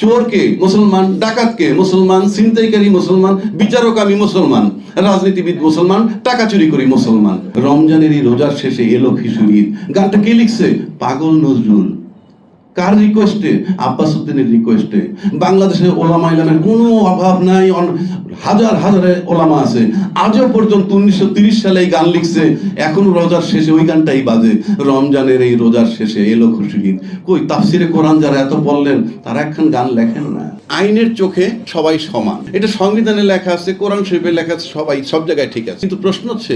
চোরকে মুসলমান, ডাকাতকে মুসলমান, ছিনতাইকারী মুসলমান বিচারক আমি মুসলমান, রাজনীতিবিদ মুসলমান, টাকা চুরি করি মুসলমান। রমজানের এই রোজার শেষে এলো খিচুড়ির গানটা কে লিখছে? পাগল নজরুল। কার রিকোয়েস্টে আব্বাস উদ্দিনের রিকোয়েস্টে বাংলাদেশে ওলামা ইলামের কোনো অভাব নাই। হাজার হাজারে ওলামা আছে। আজও পর্যন্ত উনিশশো সালে এই গান লিখছে। এখন রোজার শেষে ওই গানটাই বাজে। রমজানের এই রোজার শেষে এলো খুশিগীত কই, তাফসিরে কোরআন যারা এত বললেন তারা একখান গান লেখেন না। আইনের চোখে সবাই সমান। এটা সংবিধানে লেখা আছে, কোরআন শরীফে লেখা আছে, সবাই সব জায়গায় ঠিক আছে। কিন্তু প্রশ্ন হচ্ছে,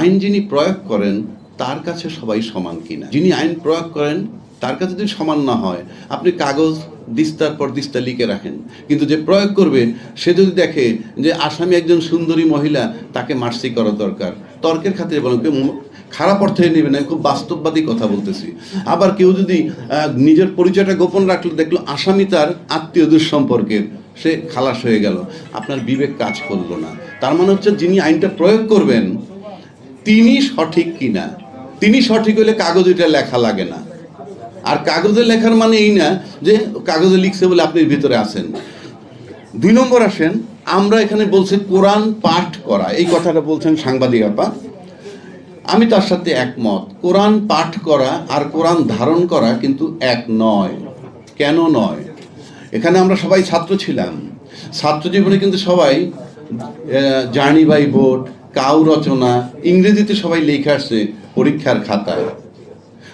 আইন যিনি প্রয়োগ করেন, তার কাছে সবাই সমান কিনা? যিনি আইন প্রয়োগ করেন তার কাছে যদি সমান না হয়, আপনি কাগজ দিস্তার পর দিস্তা লিখে রাখেন। কিন্তু যে প্রয়োগ করবে, সে যদি দেখে যে আসামি একজন সুন্দরী মহিলা, তাকে মার্সি করা দরকার। তর্কের খাতিরে বলেন কেউ খারাপ অর্থে নেবে না, খুব বাস্তববাদী কথা বলতেছি। আবার কেউ যদি নিজের পরিচয়টা গোপন রাখল, দেখল আসামি তার আত্মীয়দের সম্পর্কের সে খালাস হয়ে গেল। আপনার বিবেক কাজ করল না। তার মানে হচ্ছে যিনি আইনটা প্রয়োগ করবেন, তিনি সঠিক কিনা? তিনি সঠিক হলে কাগজ এটা লেখা লাগে না। আর কাগজে লেখার মানে এই না যে কাগজে লিখছে বলে আপনি ভিতরে আছেন। দুই নম্বর আসেন, আমরা এখানে বলছি কোরআন পাঠ করা। এই কথাটা বলছেন সাংবাদিক আপা। আমি তার সাথে একমত। কোরআন পাঠ করা আর কোরআন ধারণ করা কিন্তু এক নয়। কেন নয়? এখানে আমরা সবাই ছাত্র ছিলাম। ছাত্র জীবনে কিন্তু সবাই জার্নি বাই বোর্ড কাউ রচনা, ইংরেজিতে সবাই লিখে আসছে পরীক্ষার খাতায়।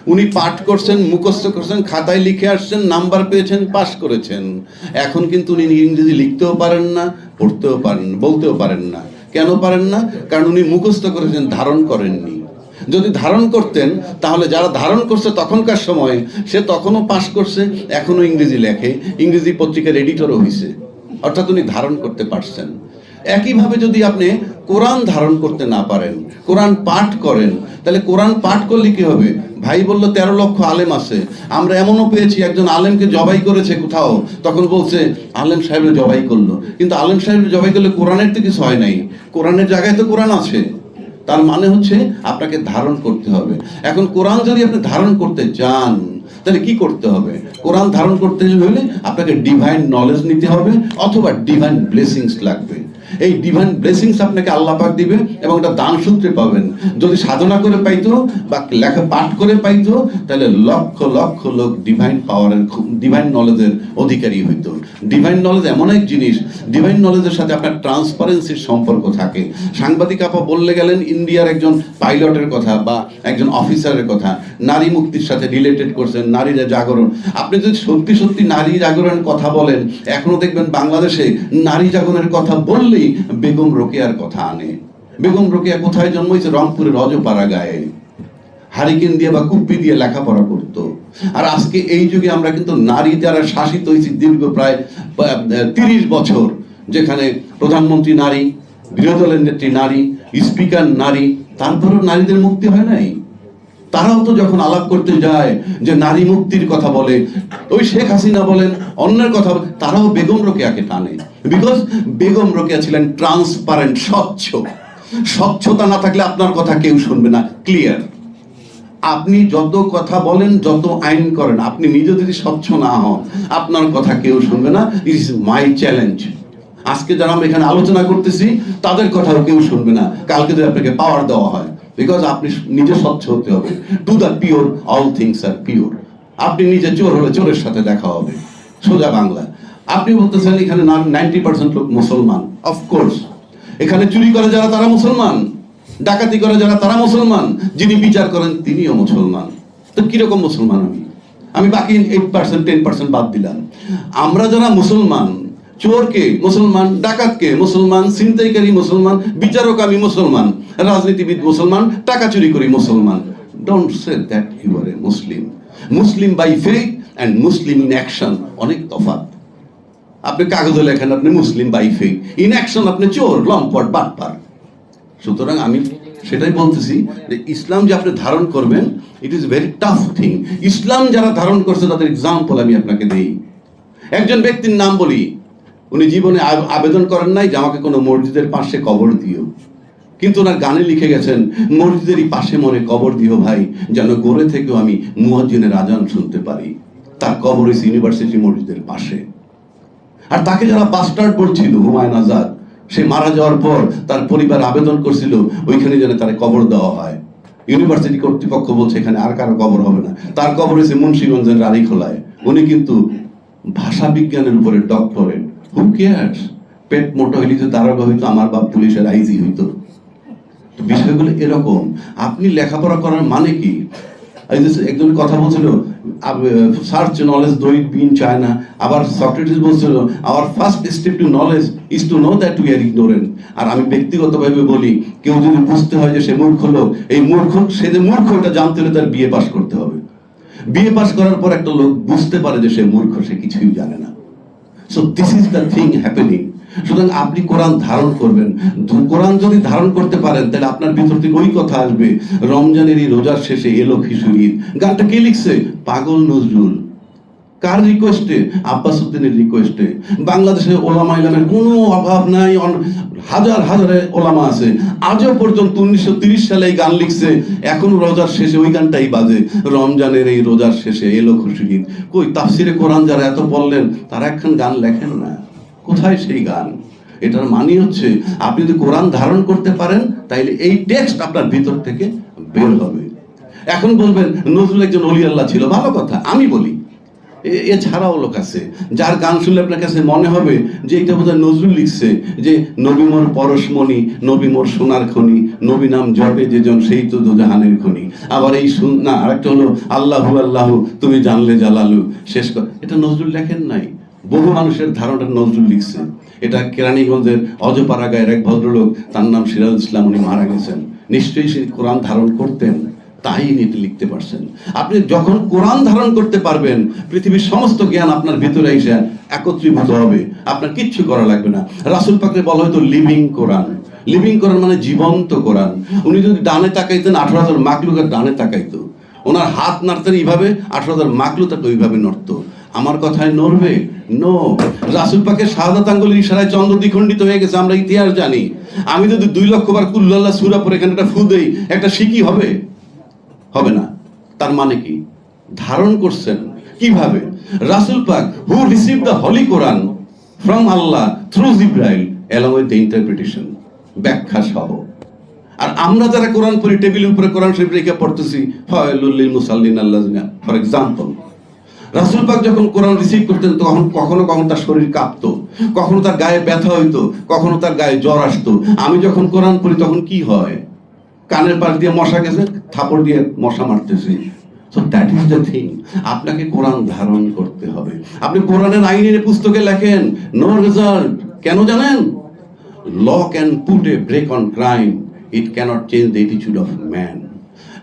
উনি পাঠ করছেন, মুখস্থ করছেন, খাতায় লিখে আসছেন, নাম্বার পেয়েছেন, পাশ করেছেন। এখন কিন্তু উনি ইংরেজি লিখতেও পারেন না, পড়তেও পারেন বলতেও পারেন না। কেন পারেন না? কারণ উনি মুখস্থ করেছেন, ধারণ করেননি। যদি ধারণ করতেন, তাহলে যারা ধারণ করছে তখনকার সময়, সে তখনও পাশ করছে, এখনও ইংরেজি লেখে। ইংরেজি পত্রিকার এডিটরও হয়েছে অর্থাৎ উনি ধারণ করতে পারছেন। একইভাবে যদি আপনি কোরআন ধারণ করতে না পারেন, কোরআন পাঠ করেন, তাহলে কোরআন পাঠ করলে কি হবে? ভাই বলল, তেরো লক্ষ আলেম আছে। আমরা এমনও পেয়েছি, একজন আলেমকে জবাই করেছে কোথাও, তখন বলছে, আলেম সাহেবের জবাই করল। কিন্তু আলেম সাহেব জবাই করলে কোরআনের তো কিছু হয় নাই। কোরআনের জায়গায় তো কোরআন আছে। তার মানে হচ্ছে আপনাকে ধারণ করতে হবে। এখন কোরআন যদি আপনি ধারণ করতে চান, তাহলে কি করতে হবে? কোরআন ধারণ করতে হলে আপনাকে ডিভাইন নলেজ নিতে হবে, অথবা ডিভাইন ব্লেসিংস লাগবে। এই ডিভাইন ব্লেসিংস আপনাকে আল্লাহ পাক দিবে এবং এটা দান সূত্রে পাবেন। যদি সাধনা করে পাইতো বা লেখা পাঠ করে পাইতো, তাহলে লক্ষ লক্ষ লোক ডিভাইন পাওয়ারের ডিভাইন নলেজের অধিকারী হইতো। ডিভাইন নলেজ এমন এক জিনিস ডিভাইন নলেজের সাথে আপনার ট্রান্সপারেন্সির সম্পর্ক থাকে। সাংবাদিক আপা বললে গেলেন, ইন্ডিয়ার একজন পাইলটের কথা বা একজন অফিসারের কথা। নারী মুক্তির সাথে রিলেটেড করছেন, নারীরা জাগরণ। আপনি যদি সত্যি সত্যি নারী জাগরণের কথা বলেন, এখনও দেখবেন বাংলাদেশে নারী জাগরণের কথা বললেই বেগম রোকেয়ার কথা আনে। বেগম রোকেয়া কোথায় জন্মেছে রংপুরের অজপাড়া গায়ে হারিকেন দিয়ে বা কুপ্পি দিয়ে লেখাপড়া করতো। আর আজকে এই যুগে আমরা কিন্তু নারী দ্বারা শাসিত হয়েছি দীর্ঘ প্রায় তিরিশ বছর, যেখানে প্রধানমন্ত্রী নারী বিরোধী দলের নেত্রী নারী, স্পিকার নারী, তারপরেও নারীদের মুক্তি হয় নাই। তারাও তো যখন আলাপ করতে যায় যে নারী মুক্তির কথা বলে, ওই শেখ হাসিনা বলেন, অন্যের কথা তারাও বেগম রোকেয়াকে টানে। বিকজ বেগম রোকেয়া ছিলেন ট্রান্সপারেন্ট স্বচ্ছ। স্বচ্ছতা না থাকলে আপনার কথা কেউ শুনবে না ক্লিয়ার আপনি যত কথা বলেন, যত আইন করেন, আপনি নিজে যদি স্বচ্ছ না হন, আপনার কথা কেউ শুনবে না ইট ইজ মাই চ্যালেঞ্জ আজকে যারা আমরা এখানে আলোচনা করতেছি, তাদের কথাও কেউ শুনবে না। কালকে যদি আপনাকে পাওয়ার দেওয়া হয় বিকজ আপনি নিজে স্বচ্ছ হতে হবে। To the pure all things are pure আপনি নিজে চোর হলে চোরের সাথে দেখা হবে। সোজা বাংলা। আপনি বলতেছেন এখানে নাইনটি পার্সেন্ট লোক মুসলমান। অফকোর্স এখানে চুরি করে যারা তারা মুসলমান। ডাকাতি করে যারা তারা মুসলমান। যিনি বিচার করেন তিনিও মুসলমান। তো কীরকম মুসলমান আমি? আমি বাকি এইট পার্সেন্ট টেন পার্সেন্ট বাদ দিলাম। আমরা যারা মুসলমান, চোরকে মুসলমান, ডাকাতকে মুসলমান, ছিনতাইকারী মুসলমান বিচারক আমি মুসলমান, রাজনীতিবিদ মুসলমান, টাকা চুরি করি মুসলমান don't say that you are a Muslim Muslim by faith and Muslim in action অনেক তফাৎ। আপনি কাগজে লেখেন, আপনি মুসলিম বাইফে ইন অ্যাকশন আপনি চোর, লম্পট, বাটপার। সুতরাং আমি সেটাই বলতেছি যে ইসলাম যে আপনি ধারণ করবেন it is very tough thing Islam যারা ধারণ করছে, তাদের এক্সাম্পল আমি আপনাকে দিই। একজন ব্যক্তির নাম বলি। উনি জীবনে আবেদন করেন নাই যে আমাকে কোনো মসজিদের পাশে কবর দিও। কিন্তু ওনার গানে লিখে গেছেন, মসজিদেরই পাশে মনে কবর দিও ভাই, যেন গড়ে থেকেও আমি মুয়াজ্জিনের আজান শুনতে পারি। তার কবর হয়েছে ইউনিভার্সিটি মসজিদের পাশে। আর তাকে যারা বাস্টার্ড বলছিল, হুমায়ুন আজাদ, সে মারা যাওয়ার পর তার পরিবার আবেদন করছিল, ওইখানে যেন তার কবর দেওয়া হয়। ইউনিভার্সিটি কর্তৃপক্ষ বলছে, এখানে আর কারও কবর হবে না। তার কবর হয়েছে মুন্সিগঞ্জের রানীখোলায়। উনি কিন্তু ভাষা বিজ্ঞানের উপরে ডক্টরেট হু কেয়ার্স পেট মোটো হইলে তো দারোগা হইতো, আমার বাপ পুলিশের আইজি হইতো। বিষয়গুলো এরকম। আপনি লেখাপড়া করার মানে কি? একজন কথা বলছিল search knowledge though it be in China আবার সক্রেটিস বলছিল our first step to knowledge is to know that we are ignorant আর আমি ব্যক্তিগতভাবে বলি, কেউ যদি বুঝতে হয় যে সে মূর্খ লোক, এই মূর্খ, সে যে মূর্খ এটা জানতে হলে তার বিয়ে পাশ করতে হবে। বিয়ে পাশ করার পর একটা লোক বুঝতে পারে যে সে মূর্খ, সে কিছুই জানে না। So this is the thing happening সুতরাং আপনি কোরআন ধারণ করবেন। কোরআন যদি ধারণ করতে পারেন, তাহলে আপনার ভিতর থেকে ওই কথা আসবে, রমজানের এই রোজার শেষে এলো খিচুড়ির গানটা কে লিখছে? পাগল নজরুল। কার রিকোয়েস্টে আব্বাস উদ্দিনের রিকোয়েস্টে বাংলাদেশে ওলামা ইলামের কোনো অভাব নাই। হাজার হাজারে ওলামা আছে। আজও পর্যন্ত উনিশশো তিরিশ সালে এই গান লিখছে। এখন রোজার শেষে ওই গানটাই বাজে। রমজানের এই রোজার শেষে এলো খুশিগীত কই, তাফসিরে কোরআন যারা এত বললেন তারা একখান গান লেখেন না? কোথায় সেই গান? এটার মানে হচ্ছে, আপনি যদি কোরআন ধারণ করতে পারেন, তাইলে এই টেক্সট আপনার ভিতর থেকে বের হবে। এখন বলবেন, নজরুল একজন অলি আল্লাহ ছিল, ভালো কথা, আমি বলি। এছাড়াও লোক আছে, যার গান শুনলে আপনার কাছে মনে হবে যে এটা বোধহয় নজরুল লিখছে, যে নবী মোর পরশমণি, নবী মোর সোনার খনি, নবী নাম জপে যেজন সেই তো জাহানের খনি। আবার এই শুন না, আরেকটা হলো, আল্লাহু আল্লাহু, তুমি জানলে জালালু, শেষ এটা নজরুল লেখেন নাই। বহু মানুষের ধারণাটা নজরুল লিখছে। এটা কেরানীগঞ্জের অজপাড়া গায়ের এক ভদ্রলোক, তার নাম সিরাজ ইসলাম, উনি মারা গেছেন। নিশ্চয়ই সে কোরআন ধারণ করতেন, তাই এটি লিখতে পারছেন। আপনি যখন কোরআন ধারণ করতে পারবেন, পৃথিবীর সমস্ত জ্ঞান আপনার ভিতরে এসে একত্রীভূত হবে। আপনার কিচ্ছু করা লাগবে না। রাসুল পাকে বলা হয়তো লিভিং কোরআন। লিভিং কোরআন মানে জীবন্ত কোরআন। উনি যদি ডানে তাকাইতেন, আঠারো হাজার মাকলুকের ডানে তাকাইতো। ওনার হাত নাড়তেন এইভাবে, আঠারো হাজার মাকলু তাকে ওইভাবে নড়তো। আমার কথায় নড়বে? নো রাসুল পাকের শাহাদাত আঙ্গুলের ইশারায় চন্দ্র দ্বিখণ্ডিত হয়ে গেছে, আমরা ইতিহাস জানি। আমি যদি দুই লক্ষ বার কুল্লাল্লাহ সুরা পরে এখানে একটা ফু দেই, একটা শিকি হবে? হবে না। তার মানে কি? ধারণ করছেন। কীভাবে? রাসুল পাক who receive the holy Quran from Allah through Jibril along with the interpretation ব্যাখ্যা সহ। আর আমরা যারা কোরআন পড়ি টেবিলের উপরে কোরআন শরীফ রেখে পড়তেছি, ফায়লুল মুসাল্লিন আল্লাহ ফর এক্সাম্পল রাসুল পাক যখন কোরআন রিসিভ করতেন, তখন কখনো কখনো তার শরীর কাঁপতো, কখনো তার গায়ে ব্যথা হইতো, কখনো তার গায়ে জ্বর আসতো। আমি যখন কোরআন পড়ি, তখন কি হয়? কানের পাশ দিয়ে মশা গেছে, থাপড় দিয়ে মশা মারতেছে। So that is the thing আপনাকে কোরআন ধারণ করতে হবে। আপনি কোরআনের আইনের পুস্তকে লেখেন নো রেজাল্ট কেন জানেন? Law can put a brake on crime it cannot change the এটিচিউড of man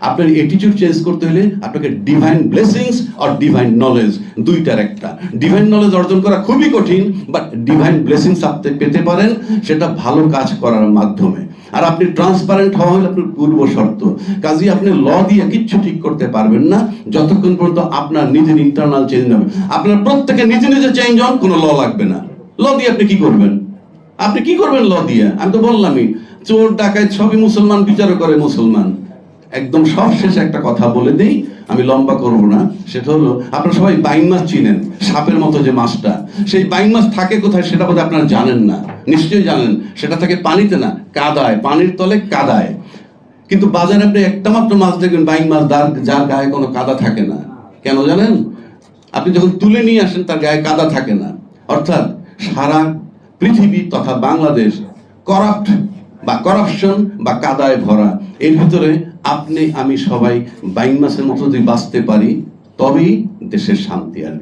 আপনার এটিচিউড চেঞ্জ করতে হলে আপনাকে ডিভাইন ব্লেসিংস আর ডিভাইন নলেজ দুইটার একটা। ডিভাইন নলেজ অর্জন করা খুবই কঠিন বাট ডিভাইন ব্লেসিংস আপনি পেতে পারেন, সেটা ভালো কাজ করার মাধ্যমে। আর আপনি ট্রান্সপারেন্ট হওয়া হলে আপনার পূর্ব শর্ত। কাজে, আপনি ল দিয়ে কিচ্ছু ঠিক করতে পারবেন না, যতক্ষণ পর্যন্ত আপনার নিজের ইন্টারনাল চেঞ্জ হবে। আপনার প্রত্যেকে নিজে নিজে চেঞ্জ হন, কোনো ল লাগবে না। ল দিয়ে আপনি কি করবেন? আপনি কি করবেন ল দিয়ে? আমি তো বললামই, চোর, ডাকাত সবই মুসলমান, বিচারও করে মুসলমান। একদম সব শেষে একটা কথা বলে দেই, আমি লম্বা করব না। সেটা হলো, আপনারা সবাই বাইং মাছ চিনেন, সাপের মতো যে মাছটা। সেই বাইং মাছ থাকে কোথায় সেটা বোধহয় আপনারা জানেন না। নিশ্চয়ই জানেন, সেটা থাকে পানিতে না, কাদায়, পানির তলে কাদায়। কিন্তু বাজারে আপনি একটা মাত্র মাছ দেখবেন বাইং মাছ, যার যার গায়ে কোনো কাদা থাকে না। কেন জানেন? আপনি যখন তুলে নিয়ে আসেন, তার গায়ে কাদা থাকে না। অর্থাৎ সারা পৃথিবী তথা বাংলাদেশ করাপ্ট বা করাপশন বা কাদায় ভরা। এর ভিতরে আপনি, আমি সবাই বাইন মাসের মতো যদি বাঁচতে পারি, তবেই দেশের শান্তি আসবে।